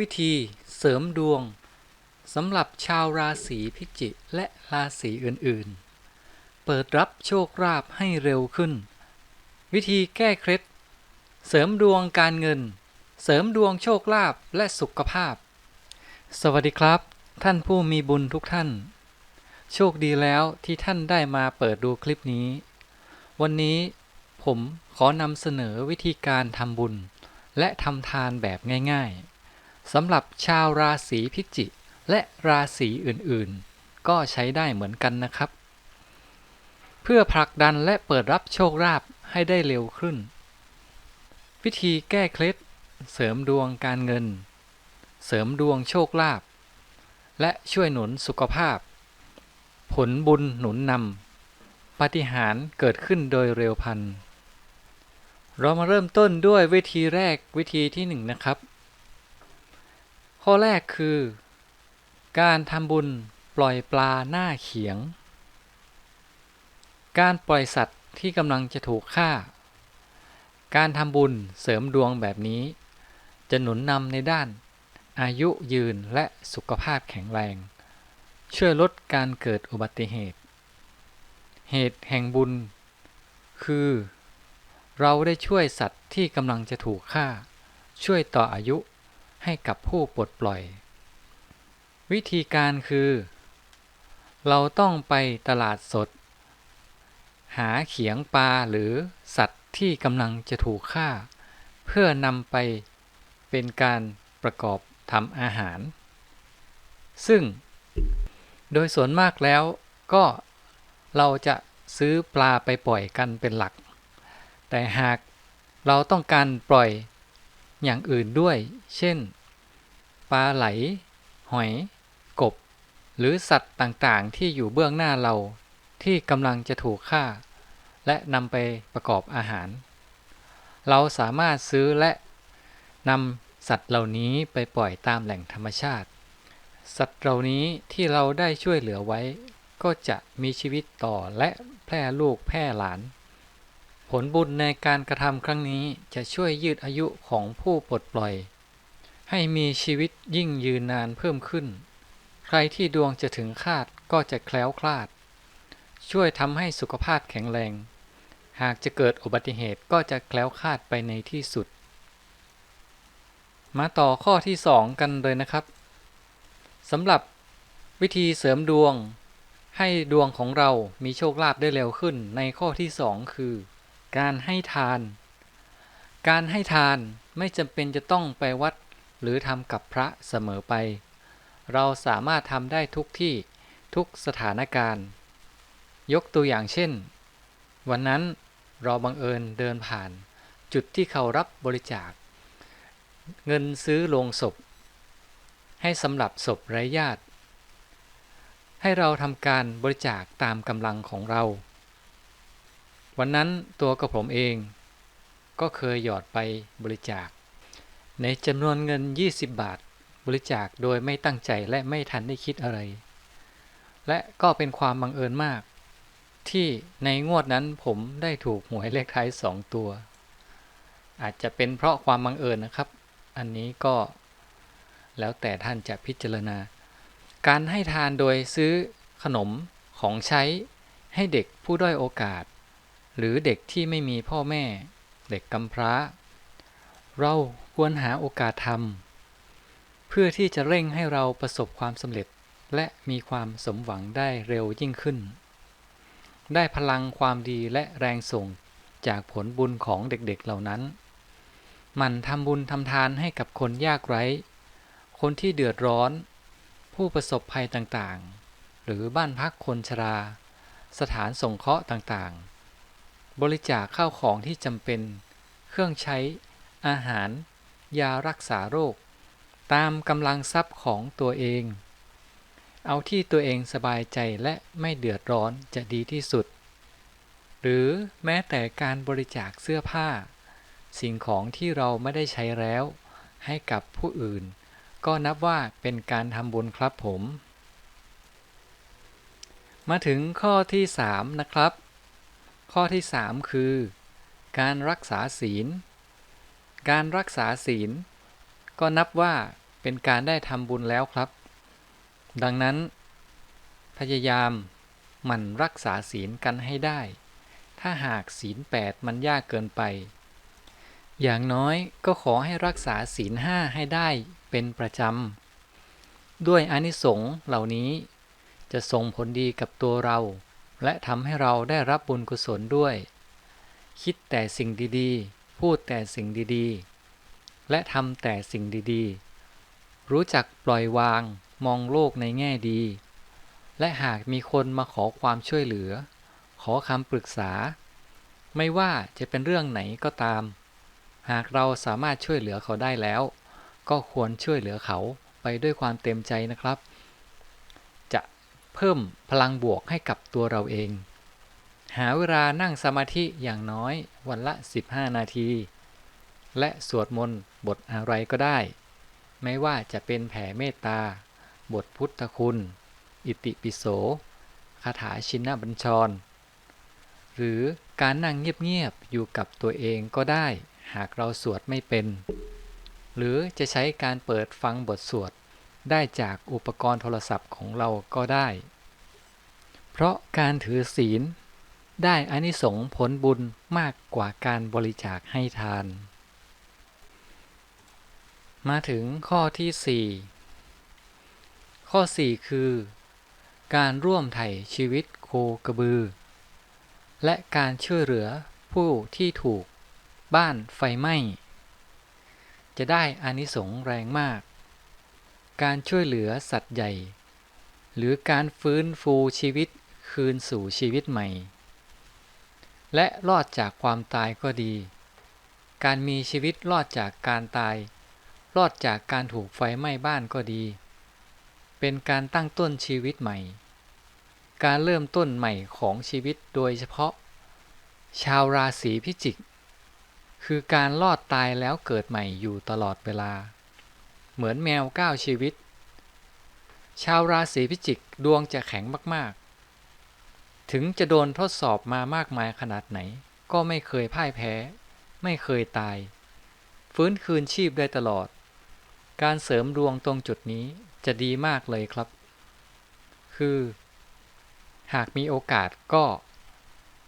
วิธีเสริมดวงสำหรับชาวราศีพิจิกและราศีอื่นๆ เปิดรับโชคลาภให้เร็วขึ้น วิธีแก้เคล็ด เสริมดวงการเงิน เสริมดวงโชคลาภและสุขภาพ สวัสดีครับ ท่านผู้มีบุญทุกท่าน โชคดีแล้วที่ท่านได้มาเปิดดูคลิปนี้ วันนี้ผมขอนำเสนอวิธีการทำบุญ และทำทานแบบง่าย ๆ สำหรับชาวราศีพิจิกและราศีอื่นๆ ก็ใช้ได้เหมือนกันนะครับ เพื่อผลักดันและเปิดรับโชคลาภให้ได้เร็วขึ้น วิธีแก้เคล็ด เสริมดวงการเงิน เสริมดวงโชคลาภและช่วยหนุนสุขภาพ ผลบุญหนุนนำปฏิหารเกิดขึ้นโดยเร็วพัน เรามาเริ่มต้นด้วยวิธีแรกวิธีที่หนึ่งนะครับ ข้อแรกคือ การทำบุญปล่อยปลาหน้าเขียง การปล่อยสัตว์ที่กำลังจะถูกฆ่า การทำบุญเสริมดวงแบบนี้ จะหนุนนำในด้าน อายุยืนและสุขภาพแข็งแรง ช่วยลดการเกิดอุบัติเหตุ เหตุแห่งบุญ คือ เราได้ช่วยสัตว์ที่กำลังจะถูกฆ่า ช่วยต่ออายุ ให้กับผู้ปลดปล่อย วิธีการคือ เราต้องไปตลาดสด หาเขียงปลาหรือสัตว์ที่กำลังจะถูกฆ่า เพื่อนำไปเป็นการประกอบทำอาหาร ซึ่ง โดยส่วนมากแล้วก็เราจะซื้อปลาไปปล่อยกันเป็นหลัก แต่หากเราต้องการปล่อย อย่างอื่นด้วย เช่น ปลาไหล หอย กบ หรือสัตว์ต่างๆ ที่อยู่เบื้องหน้าเราที่กำลังจะถูกฆ่า และนำไปประกอบอาหาร เราสามารถซื้อและนำสัตว์เหล่านี้ไปปล่อยตามแหล่งธรรมชาติ สัตว์เหล่านี้ที่เราได้ช่วยเหลือไว้ ก็จะมีชีวิตต่อและแพร่ลูกแพร่หลาน ผลบุญในการกระทำครั้งนี้จะช่วยยืดอายุของผู้ปลดปล่อย ให้มีชีวิตยิ่งยืนนานเพิ่มขึ้น ใครที่ดวงจะถึงคาดก็จะแคล้วคลาด ช่วยทำให้สุขภาพแข็งแรง หากจะเกิดอุบัติเหตุก็จะแคล้วคลาดไปในที่สุด มาต่อข้อที่2กันเลยนะครับสำหรับวิธีเสริมดวง ให้ดวงของเรามีโชคลาภได้เร็วขึ้นในข้อที่2คือ การให้ทาน การให้ทานไม่จำเป็นจะต้องไปวัดหรือทำกับพระเสมอไป เราสามารถทำได้ทุกที่ทุกสถานการณ์ ยกตัวอย่างเช่น วันนั้นเราบังเอิญเดินผ่าน จุดที่เขารับบริจาค เงินซื้อโลงศพ ให้สำหรับศพไร้ญาติ ให้เราทำการบริจาคตามกำลังของเรา วันนั้นตัวกระผมเอง ก็เคยหยอดไปบริจาค ในจำนวนเงิน 20 บาทบริจาคโดยไม่ตั้งใจและไม่ทันได้คิดอะไร และก็เป็นความบังเอิญมาก ที่ในงวดนั้นผมได้ถูกหวยเลขท้ายสองตัว อาจจะเป็นเพราะความบังเอิญนะครับ อันนี้ก็แล้วแต่ท่านจะพิจารณา การให้ทานโดยซื้อขนมของใช้ให้เด็กผู้ด้อยโอกาส หรือเด็กที่ไม่มีพ่อแม่ เด็กกำพร้า เราควรหาโอกาสทำเพื่อที่จะเร่งให้เราประสบความสำเร็จและมีความสมหวังได้เร็วยิ่งขึ้น ได้พลังความดีและแรงส่งจากผลบุญของเด็กๆเหล่านั้น มันทำบุญทำทานให้กับคนยากไร้ คนที่เดือดร้อน ผู้ประสบภัยต่างๆ หรือบ้านพักคนชรา สถานสงเคราะห์ต่างๆ บริจาคข้าวของที่จำเป็น เครื่องใช้ อาหาร ยารักษาโรค ตามกำลังทรัพย์ของตัวเอง เอาที่ตัวเองสบายใจและไม่เดือดร้อนจะดีที่สุด หรือแม้แต่การบริจาคเสื้อผ้า สิ่งของที่เราไม่ได้ใช้แล้ว ให้กับผู้อื่น ก็นับว่าเป็นการทำบุญครับผม มาถึงข้อที่ 3 นะครับ ข้อที่ 3 คือ การรักษาศีล การรักษาศีล ก็นับว่าเป็นเป็นการได้ทำบุญแล้วครับ ดังนั้น พยายามหมั่นรักษาศีลกันให้ได้ ถ้าหากศีลแปดมันยากเกินไป อย่างน้อยก็ขอให้รักษาศีลห้าให้ได้เป็นประจำ ด้วยอานิสงส์เหล่านี้จะส่งผลดีกับตัวเรา และทำให้เราได้รับบุญกุศลด้วย คิดแต่สิ่งดีๆ พูดแต่สิ่งดีๆ และทำแต่สิ่งดีๆ รู้จักปล่อยวางมองโลกในแง่ดี และหากมีคนมาขอความช่วยเหลือ ขอคำปรึกษา ไม่ว่าจะเป็นเรื่องไหนก็ตาม หากเราสามารถช่วยเหลือเขาได้แล้ว ก็ควรช่วยเหลือเขาไปด้วยความเต็มใจนะครับ เพิ่มพลังบวกให้กับตัวเราเอง หาเวลานั่งสมาธิอย่างน้อยวันละ 15 นาที และสวดมนต์บทอะไรก็ได้ ไม่ว่าจะเป็นแผ่เมตตา บทพุทธคุณ อิติปิโสคาถาชินบัญชร หรือการนั่งเงียบๆอยู่กับตัวเองก็ได้ หากเราสวดไม่เป็น หรือจะใช้การเปิดฟังบทสวด ได้จากอุปกรณ์โทรศัพท์ของเราก็ได้ เพราะการถือศีล ได้อานิสงส์ผลบุญมากกว่าการบริจาคให้ทาน มาถึงข้อที่ 4 ข้อ 4 คือ การร่วมไถ่ชีวิตโคกระบือ และการช่วยเหลือผู้ที่ถูกบ้านไฟไหม้จะได้อานิสงส์แรงมาก การช่วยเหลือสัตว์ใหญ่ หรือการฟื้นฟูชีวิตคืนสู่ชีวิตใหม่ และรอดจากความตายก็ดี การมีชีวิตรอดจากการตาย รอดจากการถูกไฟไหม้บ้านก็ดี เป็นการตั้งต้นชีวิตใหม่ การเริ่มต้นใหม่ของชีวิตโดยเฉพาะ ชาวราศีพิจิก คือการรอดตายแล้วเกิดใหม่อยู่ตลอดเวลา เหมือนแมวก้าวชีวิต ชาวราศีพิจิกดวงจะแข็งมากๆ ถึงจะโดนทดสอบมามากมายขนาดไหน ก็ไม่เคยพ่ายแพ้ ไม่เคยตาย ฟื้นคืนชีพได้ตลอด การเสริมดวงตรงจุดนี้จะดีมากเลยครับ คือ หากมีโอกาสก็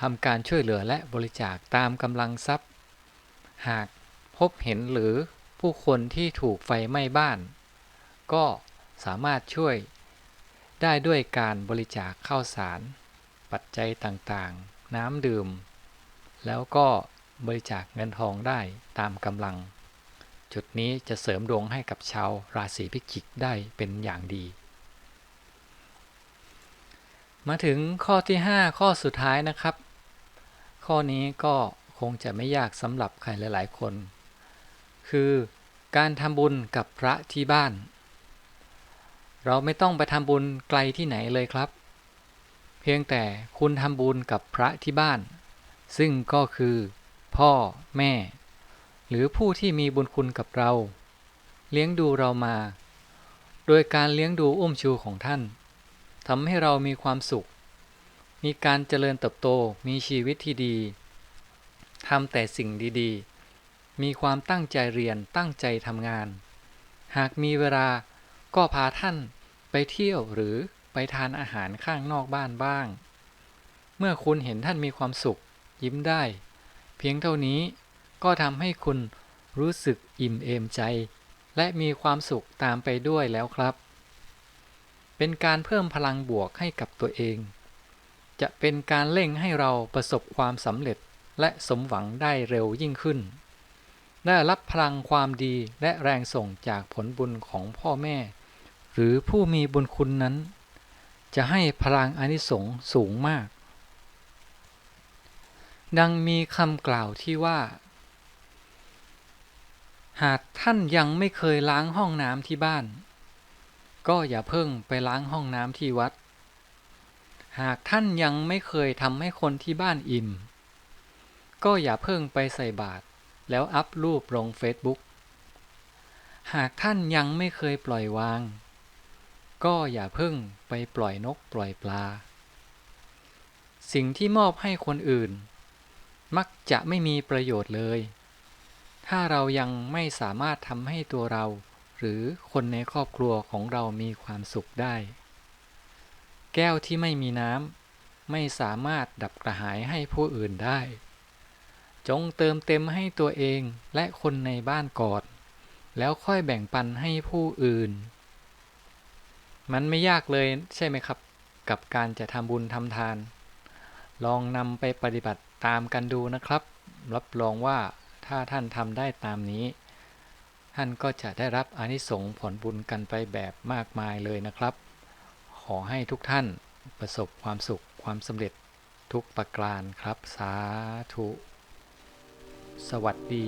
ทำการช่วยเหลือและบริจาคตามกำลังทรัพย์ หากพบเห็นหรือ ผู้คนที่ถูกไฟไหม้บ้าน ก็สามารถช่วยได้ด้วยการบริจาคข้าวสาร ปัจจัยต่างๆ น้ำดื่ม แล้วก็บริจาคเงินทองได้ตามกำลัง จุดนี้จะเสริมดวงให้กับชาวราศีพิจิกได้เป็นอย่างดี มาถึงข้อที่ 5 ข้อสุดท้ายนะครับ ข้อนี้ก็คงจะไม่ยากสำหรับใครหลาย ๆ คน คือการทำบุญกับพระที่บ้าน เราไม่ต้องไปทำบุญไกลที่ไหนเลยครับ เพียงแต่คุณทำบุญกับพระที่บ้าน ซึ่งก็คือ พ่อแม่ หรือผู้ที่มีบุญคุณกับเรา เลี้ยงดูเรามา โดยการเลี้ยงดูอุ้มชูของท่านทำให้เรามีความสุข มีการเจริญเติบโตมีชีวิตที่ดีทำแต่สิ่งดีๆ มีความตั้งใจเรียนตั้งใจทำงาน หากมีเวลาก็พาท่านไปเที่ยวหรือไปทานอาหารข้างนอกบ้านบ้าง เมื่อคุณเห็นท่านมีความสุข ยิ้มได้ เพียงเท่านี้ก็ทำให้คุณรู้สึกอิ่มเอมใจ และมีความสุขตามไปด้วยแล้วครับ เป็นการเพิ่มพลังบวกให้กับตัวเอง จะเป็นการเร่งให้เราประสบความสำเร็จและสมหวังได้เร็วยิ่งขึ้น ได้รับพลังความดีและแรงส่งจากผลบุญของพ่อแม่ หรือผู้มีบุญคุณนั้น จะให้พลังอนิสงส์สูงมาก ดังมีคำกล่าวที่ว่า หากท่านยังไม่เคยล้างห้องน้ำที่บ้าน ก็อย่าเพิ่งไปล้างห้องน้ำที่วัด หากท่านยังไม่เคยทำให้คนที่บ้านอิ่ม ก็อย่าเพิ่งไปใส่บาตร แล้วอัพรูปลงเฟซบุ๊กหากท่านยังไม่เคยปล่อยวาง ก็อย่าเพิ่งไปปล่อยนกปล่อยปลา สิ่งที่มอบให้คนอื่น มักจะไม่มีประโยชน์เลย ถ้าเรายังไม่สามารถทำให้ตัวเรา หรือคนในครอบครัวของเรามีความสุขได้ แก้วที่ไม่มีน้ำไม่สามารถดับกระหายให้ผู้อื่นได้ จงเติมเต็มให้ตัวเองและคนในบ้านก่อนแล้วค่อยแบ่งปันให้ผู้อื่น มันไม่ยากเลยใช่ไหมครับ กับการจะทำบุญทำทาน ลองนำไปปฏิบัติตามกันดูนะครับ รับรองว่าถ้าท่านทำได้ตามนี้ ท่านก็จะได้รับอนิสงส์ผลบุญกันไปแบบมากมายเลยนะครับ ขอให้ทุกท่านประสบความสุขความสำเร็จทุกประการครับ สาธุ สวัสดี